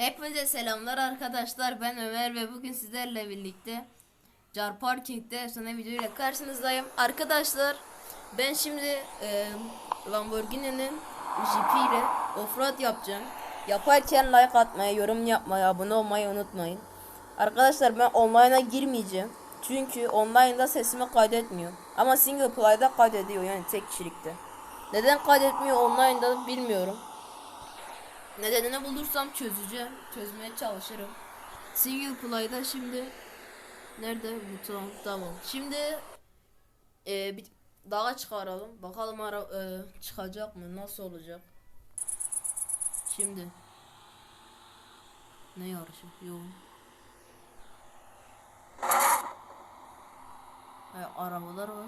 Hepinize selamlar arkadaşlar. Ben Ömer ve bugün sizlerle birlikte Car Parking'de efsane video ile karşınızdayım. Arkadaşlar ben şimdi e, Lamborghini'nin jipiyle offroad yapacağım. Yaparken like atmayı, yorum yapmayı, abone olmayı unutmayın. Arkadaşlar ben online'a girmeyeceğim. Çünkü online'da sesimi kaydetmiyor. Ama single play'da kaydediyor yani tek kişilikte. Neden kaydetmiyor online'da bilmiyorum. Nedenini bulursam çözeceğim. Çözmeye çalışırım. Single play'da şimdi nerede buton tamam. Şimdi e, bir dağa çıkaralım. Bakalım ara e, çıkacak mı? Nasıl olacak? Şimdi ne yarışı? Yok. Ha, arabalar var.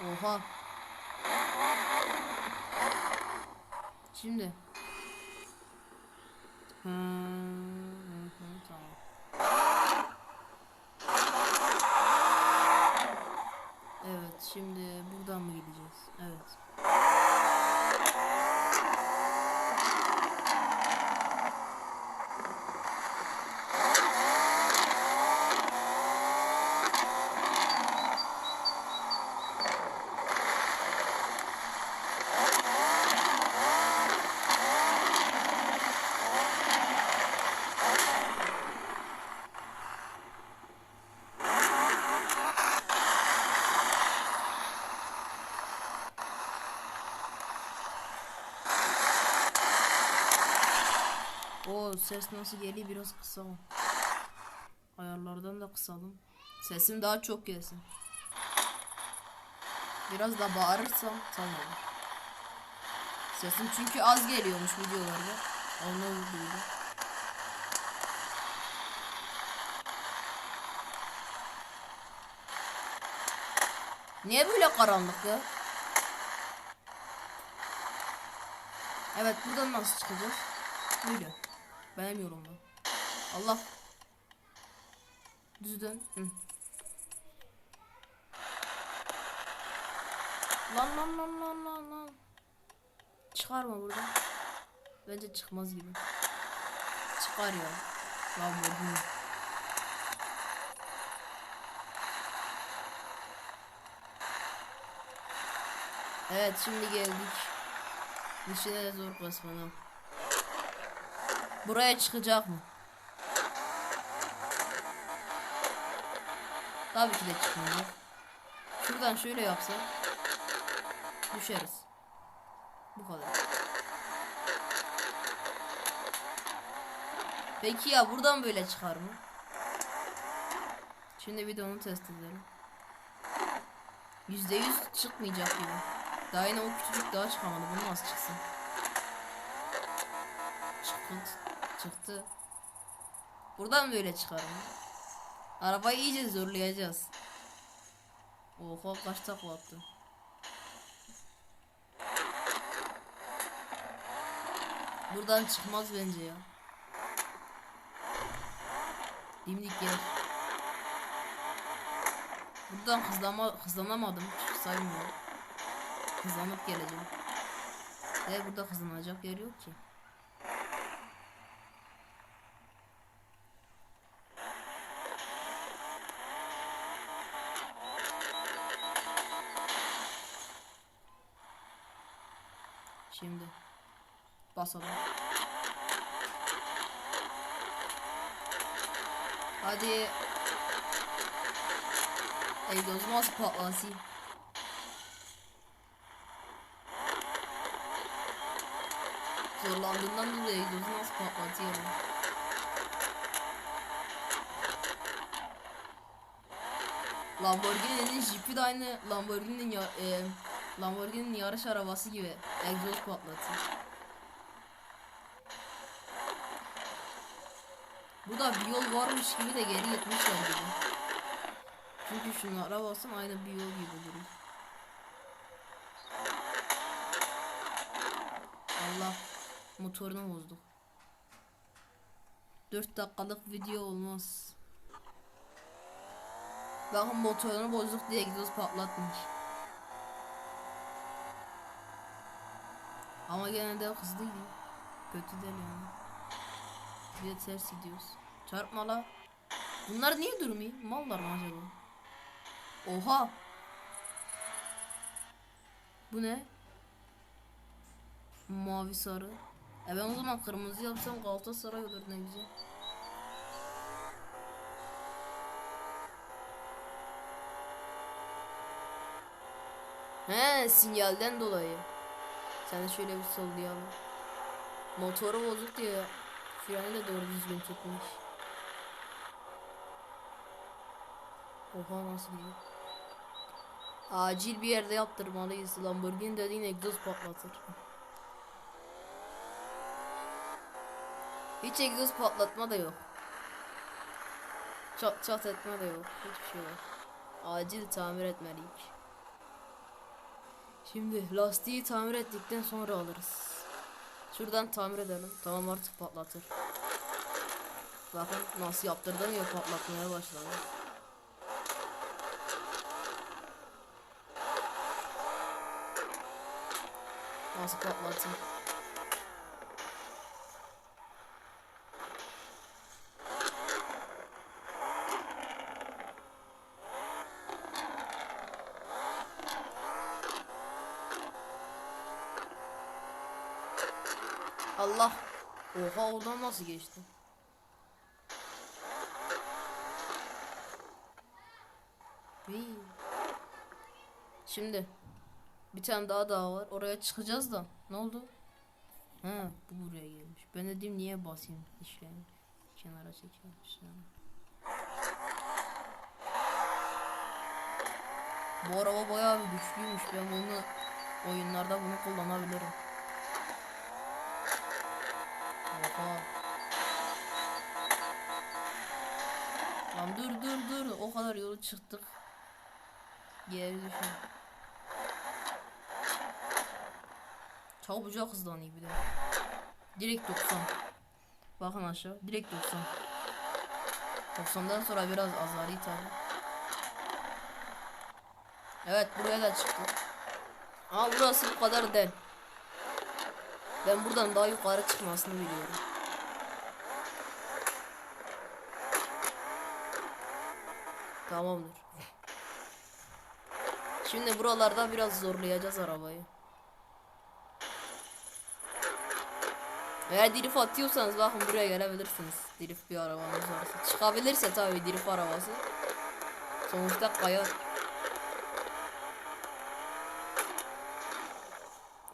Oha. Şimdi. Hı, hı, tamam. Evet, şimdi buradan mı gideceğiz? Evet. O ses nasıl geliyor biraz kısalım. Ayarlardan da kısalım. Sesim daha çok gelsin. Biraz da bağırırsam tamam. Sesim çünkü az geliyormuş videolarda. Onu duydum. Niye böyle karanlık ya? Evet buradan nasıl çıkacağız? Böyle. Benim yolumda. Allah. Düz dön. Hı. Lan lan lan lan lan lan. Çıkarma buradan. Bence çıkmaz gibi. Çıkar ya. Lan bu. Evet şimdi geldik. Dışına da zor basmanı. Buraya çıkacak mı? Tabii ki de çıkmayacak. Şuradan şöyle yapsam düşeriz. Bu kadar. Peki ya buradan böyle çıkar mı? Şimdi bir de onu test edelim. Yüzde yüz çıkmayacak gibi. Daha yine o küçücük daha çıkamadı. Bunu nasıl çıksın? Çıktı. Çıktı. Buradan böyle çıkar mı? Arabayı iyice zorlayacağız. Oha kaç takla attı. Buradan çıkmaz bence ya. Dimdik gel. Buradan hızlama, hızlanamadım. Saymıyorum. Hızlanıp geleceğim. E burada hızlanacak yer yok ki. Basalım. Hadi. Egzoz nasıl patlasın? Zorlandığından dolayı egzozu nasıl patlatıyorum? Lamborghini'nin jipi de aynı Lamborghini'nin ya, e, Lamborghini'nin yarış arabası gibi egzoz patlatıyor. Burada bir yol varmış gibi de geri gitmişler gibi. Çünkü şunlara baksam aynı bir yol gibi duruyor. Allah motorunu bozduk. 4 dakikalık video olmaz. Bakın motorunu bozduk diye egzoz patlatmış. Ama gene de hızlı. Kötü değil yani. Bir de ters gidiyoruz. Çarpma la. Bunlar niye durmuyor? Mallar mı acaba? Oha. Bu ne? Mavi sarı. E ben o zaman kırmızı yapsam Galatasaray olur ne güzel. He sinyalden dolayı. Sen de şöyle bir sollayalım. Motoru bozuk diye freni de doğru düzgün tutmuş. Oha nasıl gidiyor? Acil bir yerde yaptırmalıyız. Lamborghini dediğin egzoz patlatır. Hiç egzoz patlatma da yok. Çat çat etme de yok. Hiçbir şey yok. Acil tamir etmeliyik. Şimdi lastiği tamir ettikten sonra alırız. Şuradan tamir edelim. Tamam artık patlatır. Bakın nasıl yaptırdım ya patlatmaya başladı. Nasıl patlatayım? Allah. Oha oradan nasıl geçti? Şimdi bir tane daha daha var. Oraya çıkacağız da. Ne oldu? Ha, bu buraya gelmiş. Ben de dedim niye basayım işlerini. Kenara çekilmiş. Bu araba bayağı bir güçlüymüş. Ben bunu oyunlarda bunu kullanabilirim. Oha. Lan dur dur dur. O kadar yolu çıktık. Geri düşün. Çabucak hızlanıyor bir de. Direkt 90. Bakın aşağı. Direkt 90. 90'dan sonra biraz azari tabi. Evet buraya da çıktık. Ama burası bu kadar değil. Ben buradan daha yukarı çıkmasını biliyorum. Tamamdır. Şimdi buralarda biraz zorlayacağız arabayı. Eğer drift atıyorsanız bakın buraya gelebilirsiniz. Drift bir arabanız varsa. Çıkabilirse tabii drift arabası. Sonuçta kayar.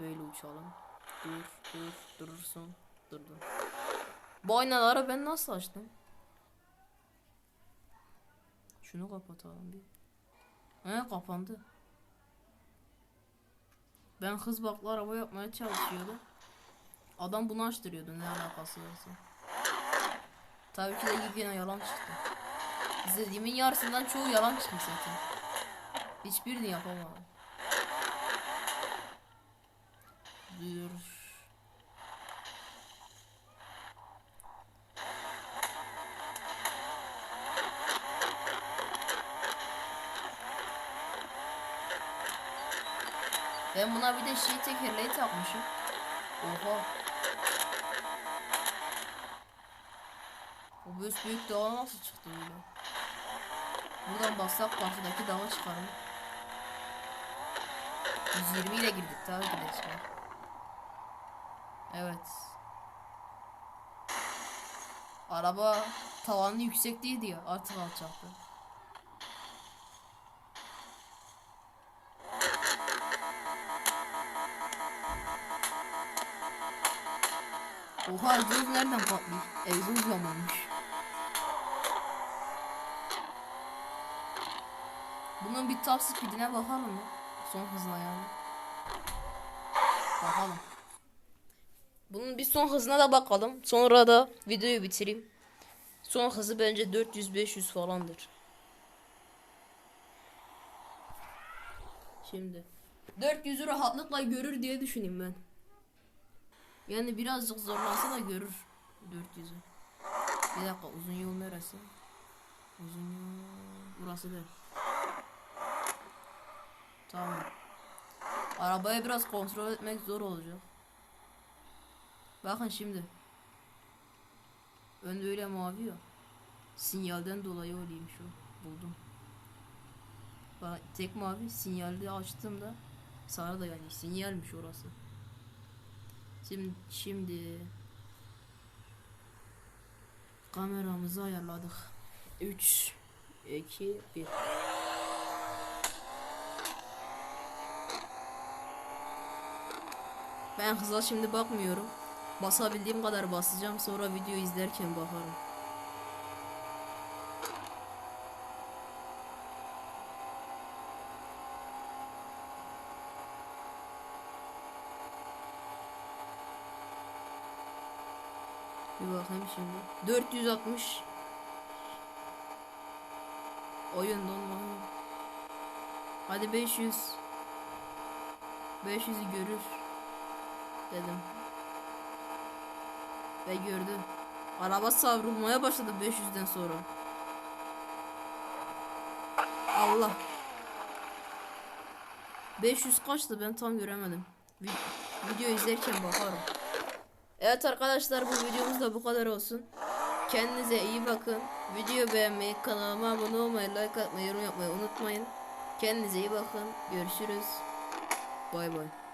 Böyle uçalım. Dur, dur, durursun. Durdum. Bu aynaları ben nasıl açtım? Şunu kapatalım bir. He kapandı. Ben hız baklı araba yapmaya çalışıyordum. Adam bunu açtırıyordu ne alakası varsa. Tabii ki de yine yalan çıktı. İzlediğimin yarısından çoğu yalan çıktı zaten. Hiçbirini yapamadım. Dur. Ben buna bir de şey tekerleği takmışım. Oha. Büyük büyük dağa nasıl çıktı öyle? Buradan bassak karşıdaki dağa çıkarım. 120 ile girdik tabii ki. Evet. Araba tavanı yüksek değildi ya artık alçaktı. Oha egzoz nereden patlıyor? Egzoz yamanmış. Bunun bir top speedine bakalım mı? Son hızına yani. Bakalım. Bunun bir son hızına da bakalım. Sonra da videoyu bitireyim. Son hızı bence 400-500 falandır. Şimdi 400'ü rahatlıkla görür diye düşüneyim ben. Yani birazcık zorlansa da görür 400'ü. Bir dakika uzun yol neresi? Uzun yol. burası değil. Tamam. Arabayı biraz kontrol etmek zor olacak. Bakın şimdi. Önde öyle mavi ya. Sinyalden dolayı öyleymiş o. Buldum. Bak tek mavi sinyalde açtığımda sarı da yani sinyalmiş orası. Şimdi şimdi kameramızı ayarladık. 3 2 1 Ben hıza şimdi bakmıyorum. Basabildiğim kadar basacağım sonra video izlerken bakarım. Bir bakayım şimdi. 460 Oyun donma. Hadi 500 500'ü görür dedim. Ve gördü. Araba savrulmaya başladı 500'den sonra. Allah. 500 kaçtı ben tam göremedim. Vi- video izlerken bakarım. Evet arkadaşlar bu videomuz da bu kadar olsun. Kendinize iyi bakın. Video beğenmeyi, kanalıma abone olmayı, like atmayı, yorum yapmayı unutmayın. Kendinize iyi bakın. Görüşürüz. Bay bay.